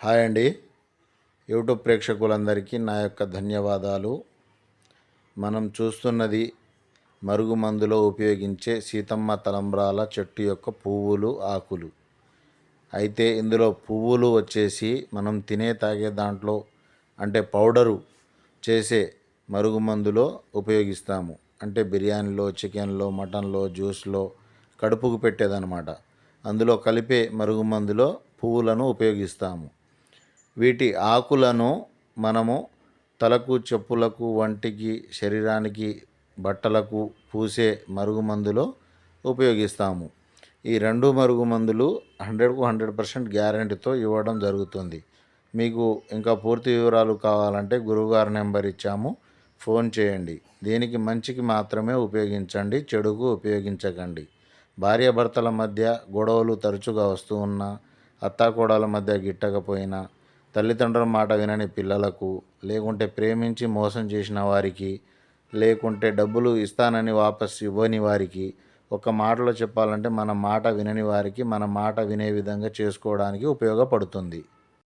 Hi అండి. YouTube ప్రేక్షకులందరికీ నా యొక్క ధన్యవాదాలు. మనం చూస్తున్నది మరుగుమందులో ఉపయోగించే సీతమ్మ తలంబ్రాల చెట్టు యొక్క పువ్వులు ఆకులు. అయితే ఇందులో పువ్వులు వచ్చేసి మనం తినే తాగే దాంట్లో అంటే పౌడరు చేసే మరుగుమందులో ఉపయోగిస్తాము. అంటే బిర్యానీలో చికెన్లో మటన్లో జ్యూస్లో కడుపుకు పెట్టేదన్నమాట. అందులో కలిపే మరుగుమందులో పువ్వులను ఉపయోగిస్తాము. వీటి ఆకులను మనము తలకు చెప్పులకు వంటికి శరీరానికి బట్టలకు పూసే మరుగుమందులో ఉపయోగిస్తాము. ఈ రెండు మరుగుమందులు హండ్రెడ్కు హండ్రెడ్ పర్సెంట్ గ్యారంటీతో ఇవ్వడం జరుగుతుంది. మీకు ఇంకా పూర్తి వివరాలు కావాలంటే గురువుగారి నెంబర్ ఇచ్చాము. ఫోన్ చేయండి. దీనికి మంచికి మాత్రమే ఉపయోగించండి చెడుకు ఉపయోగించకండి. భార్యాభర్తల మధ్య గొడవలు తరచుగా వస్తూ ఉన్నా అత్తాకోడల మధ్య గిట్టకపోయినా తల్లిదండ్రుల మాట వినని పిల్లలకు లేకుంటే ప్రేమించి మోసం చేసిన వారికి లేకుంటే డబ్బులు ఇస్తానని వాపస్ ఇవ్వని వారికి ఒక మాటలో చెప్పాలంటే మన మాట వినని వారికి మన మాట వినే విధంగా చేసుకోవడానికి ఉపయోగపడుతుంది.